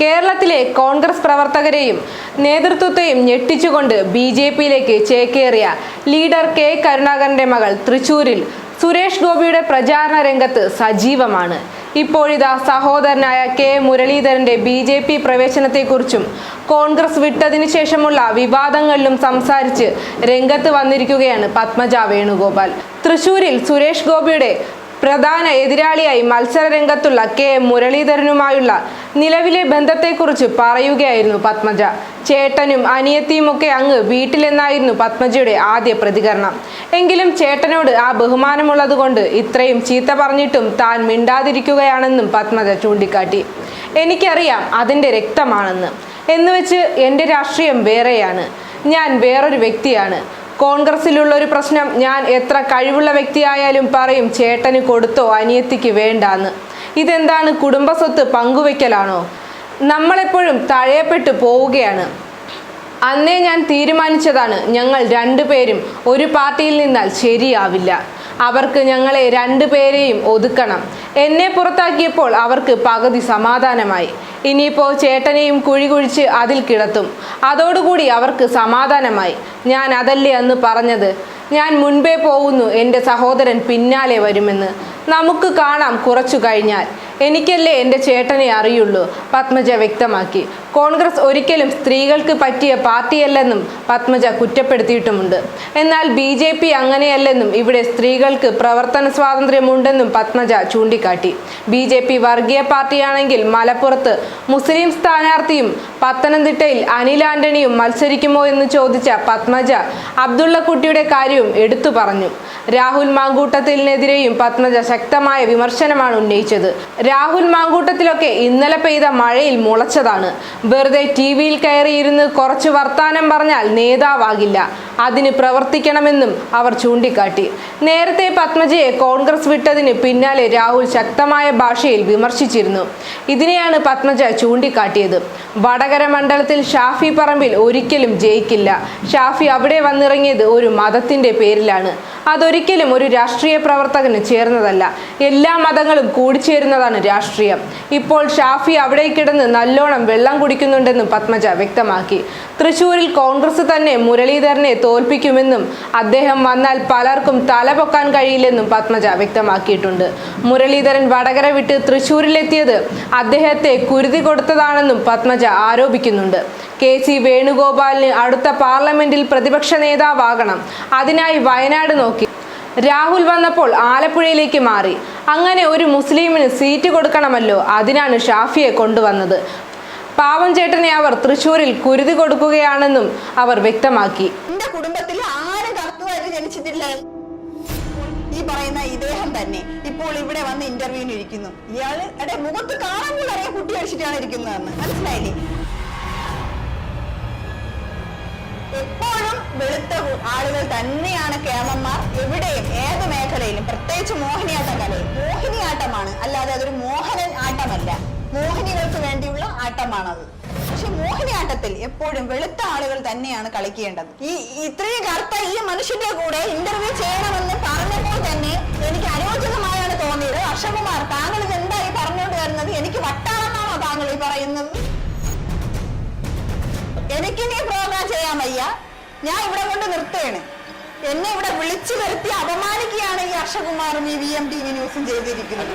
കേരളത്തിലെ കോൺഗ്രസ് പ്രവർത്തകരെയും നേതൃത്വത്തെയും ഞെട്ടിച്ചുകൊണ്ട് ബി ജെ പിയിലേക്ക് ചേക്കേറിയ ലീഡർ കെ കരുണാകരന്റെ മകൾ തൃശൂരിൽ സുരേഷ് ഗോപിയുടെ പ്രചാരണ രംഗത്ത് സജീവമാണ്. ഇപ്പോഴിതാ സഹോദരനായ കെ മുരളീധരന്റെ ബി ജെ പി പ്രവേശനത്തെക്കുറിച്ചും കോൺഗ്രസ് വിട്ടതിനു ശേഷമുള്ള വിവാദങ്ങളിലും സംസാരിച്ച് രംഗത്ത് വന്നിരിക്കുകയാണ് പത്മജ വേണുഗോപാൽ. തൃശൂരിൽ സുരേഷ് ഗോപിയുടെ പ്രധാന എതിരാളിയായി മത്സരരംഗത്തുള്ള കെ മുരളീധരനുമായുള്ള നിലവിലെ ബന്ധത്തെക്കുറിച്ച് പറയുകയായിരുന്നു പത്മജ. ചേട്ടനും അനിയത്തിയുമൊക്കെ അങ്ങ് വീട്ടിലെന്നായിരുന്നു പത്മജയുടെ ആദ്യ പ്രതികരണം. എങ്കിലും ചേട്ടനോട് ആ ബഹുമാനമുള്ളതുകൊണ്ട് ഇത്രയും ചീത്ത പറഞ്ഞിട്ടും താൻ മിണ്ടാതിരിക്കുകയാണെന്നും പത്മജ ചൂണ്ടിക്കാട്ടി. എനിക്കറിയാം അതിന്റെ രക്തമാണെന്ന്. എന്നുവെച്ച് എന്റെ രാഷ്ട്രീയം വേറെയാണ്. ഞാൻ വേറൊരു വ്യക്തിയാണ്. കോൺഗ്രസിലുള്ള ഒരു പ്രശ്നം ഞാൻ എത്ര കഴിവുള്ള വ്യക്തിയായാലും പറയും ചേട്ടന് കൊടുത്തോ അനിയത്തിക്ക് വേണ്ടാന്ന്. ഇതെന്താണ് കുടുംബസ്വത്ത് പങ്കുവെക്കലാണോ നമ്മളെപ്പോഴും തഴയപ്പെട്ടു പോവുകയാണ്. അന്നേ ഞാൻ തീരുമാനിച്ചതാണ് ഞങ്ങൾ രണ്ടുപേരും ഒരു പാർട്ടിയിൽ നിന്നാൽ ശരിയാവില്ല. അവർക്ക് ഞങ്ങളെ രണ്ടുപേരെയും ഒതുക്കണം. എന്നെ പുറത്താക്കിയപ്പോൾ അവർക്ക് പകുതി സമാധാനമായി. ഇനിയിപ്പോൾ ചേട്ടനെയും കുഴി കുഴിച്ച് അതിൽ കിടത്തും. അതോടുകൂടി അവർക്ക് സമാധാനമായി. ഞാൻ അതല്ലേ അന്ന് പറഞ്ഞത്? ഞാൻ മുൻപേ പോകുന്നു എന്റെ സഹോദരൻ പിന്നാലെ വരുമെന്ന്. നമുക്ക് കാണാം കുറച്ചു കഴിഞ്ഞാൽ. എനിക്കല്ലേ എന്റെ ചേട്ടനെ അറിയുള്ളൂ. പത്മജ വ്യക്തമാക്കി. കോൺഗ്രസ് ഒരിക്കലും സ്ത്രീകൾക്ക് പറ്റിയ പാർട്ടിയല്ലെന്നും പത്മജ കുറ്റപ്പെടുത്തിയിട്ടുമുണ്ട്. എന്നാൽ ബി ജെ പി അങ്ങനെയല്ലെന്നും ഇവിടെ സ്ത്രീകൾക്ക് പ്രവർത്തന സ്വാതന്ത്ര്യമുണ്ടെന്നും പത്മജ ചൂണ്ടിക്കാട്ടി. ബി ജെ പി വർഗീയ പാർട്ടിയാണെങ്കിൽ മലപ്പുറത്ത് മുസ്ലിം സ്ഥാനാർത്ഥിയും പത്തനംതിട്ടയിൽ അനിൽ ആന്റണിയും മത്സരിക്കുമോ എന്ന് ചോദിച്ച പത്മജ അബ്ദുള്ളക്കുട്ടിയുടെ കാര്യവും എടുത്തു പറഞ്ഞു. രാഹുൽ മാങ്കൂട്ടത്തിനെതിരെയും പത്മജ ശക്തമായ വിമർശനമാണ് ഉന്നയിച്ചത്. രാഹുൽ മാങ്കൂട്ടത്തിലൊക്കെ ഇന്നലെ പെയ്ത മഴയിൽ മുളച്ചതാണ്. വെറുതെ ടി വിയിൽ കയറിയിരുന്ന് കുറച്ച് വർത്താനം പറഞ്ഞാൽ നേതാവാകില്ല. അതിന് പ്രവർത്തിക്കണമെന്നും അവർ ചൂണ്ടിക്കാട്ടി. നേരത്തെ പത്മജയെ കോൺഗ്രസ് വിട്ടതിന് പിന്നാലെ രാഹുൽ ശക്തമായ ഭാഷയിൽ വിമർശിച്ചിരുന്നു. ഇതിനെയാണ് പത്മജ ചൂണ്ടിക്കാട്ടിയത്. വടകര മണ്ഡലത്തിൽ ഷാഫി പറമ്പിൽ ഒരിക്കലും ജയിക്കില്ല. ഷാഫി അവിടെ വന്നിറങ്ങിയത് ഒരു മതത്തിന്റെ പേരിലാണ്. അതൊരിക്കലും ഒരു രാഷ്ട്രീയ പ്രവർത്തകന് ചേർന്നതല്ല. എല്ലാ മതങ്ങളും കൂടിച്ചേരുന്നതാണ് രാഷ്ട്രീയം. ഇപ്പോൾ ഷാഫി അവിടെ കിടന്ന് നല്ലോണം വെള്ളം കുടിക്കുന്നുണ്ടെന്നും പത്മജ വ്യക്തമാക്കി. തൃശൂരിൽ കോൺഗ്രസ് തന്നെ മുരളീധരനെ തോൽപ്പിക്കുമെന്നും അദ്ദേഹം വന്നാൽ പലർക്കും തല പൊക്കാൻ കഴിയില്ലെന്നും പത്മജ വ്യക്തമാക്കിയിട്ടുണ്ട്. മുരളീധരൻ വടകര വിട്ട് തൃശൂരിലെത്തിയത് അദ്ദേഹത്തെ കുരുതി കൊടുത്തതാണെന്നും പത്മജ ആരോപിക്കുന്നുണ്ട്. കെ സി വേണുഗോപാലിന് അടുത്ത പാർലമെന്റിൽ പ്രതിപക്ഷ നേതാവാകണം. അതിനായി വയനാട് നോക്കി. രാഹുൽ വന്നപ്പോൾ ആലപ്പുഴയിലേക്ക് മാറി. അങ്ങനെ ഒരു മുസ്ലിമിന് സീറ്റ് കൊടുക്കണമല്ലോ അതിനാണ് ഷാഫിയെ കൊണ്ടുവന്നത്. പാവം ചേട്ടനെ അവർ തൃശൂരിൽ കുരുതി കൊടുക്കുകയാണെന്നും അവർ വ്യക്തമാക്കി. കുടുംബത്തിൽ ജനിച്ചിട്ടില്ല. ഈ പറയുന്ന ഇദ്ദേഹം തന്നെ ഇപ്പോൾ ഇവിടെ വന്ന് ഇന്റർവ്യൂവിന് ഇരിക്കുന്നു. മുഖത്ത് അറിയാം കുട്ടി അടിച്ചിട്ടാണ് ഇരിക്കുന്നതെന്ന് മനസ്സിലായില്ലേ? എപ്പോഴും വെളുത്ത ആളുകൾ തന്നെയാണ് കേമന്മാർ. എവിടെയും ഏത് മേഖലയിലും പ്രത്യേകിച്ച് മോഹിനിയാട്ടം കലയിൽ. മോഹിനിയാട്ടമാണ് അല്ലാതെ അതൊരു മോഹനൻ ആട്ടമല്ല. മോഹിനികൾക്ക് വേണ്ടിയുള്ള ആട്ടമാണത് പക്ഷെ മോഹിനിയാട്ടത്തിൽ എപ്പോഴും വെളുത്ത ആളുകൾ തന്നെയാണ് കളിക്കേണ്ടത്. ഈ ഇത്രയും കറുത്ത ഈ മനുഷ്യന്റെ കൂടെ ഇന്റർവ്യൂ ചെയ്യണമെന്ന് പറഞ്ഞപ്പോൾ തന്നെ എനിക്ക് അനുയോജ്യമായാണ് തോന്നിയത്. അക്ഷകുമാർ താങ്കൾ എന്തായി പറഞ്ഞുകൊണ്ട് വരുന്നത്? എനിക്ക് വട്ടാണെന്നാണോ താങ്കൾ ഈ പറയുന്നത്? എനിക്കിനി പ്രോഗ്രാം ചെയ്യാൻ വയ്യ. ഞാൻ ഇവിടെ കൊണ്ട് നിർത്തുകയാണ്. എന്നെ ഇവിടെ വിളിച്ചു വരുത്തി അപമാനിക്കുകയാണ് ഈ അക്ഷകുമാറും ഈ വി എം ടി വി ന്യൂസും ചെയ്തിരിക്കുന്നത്.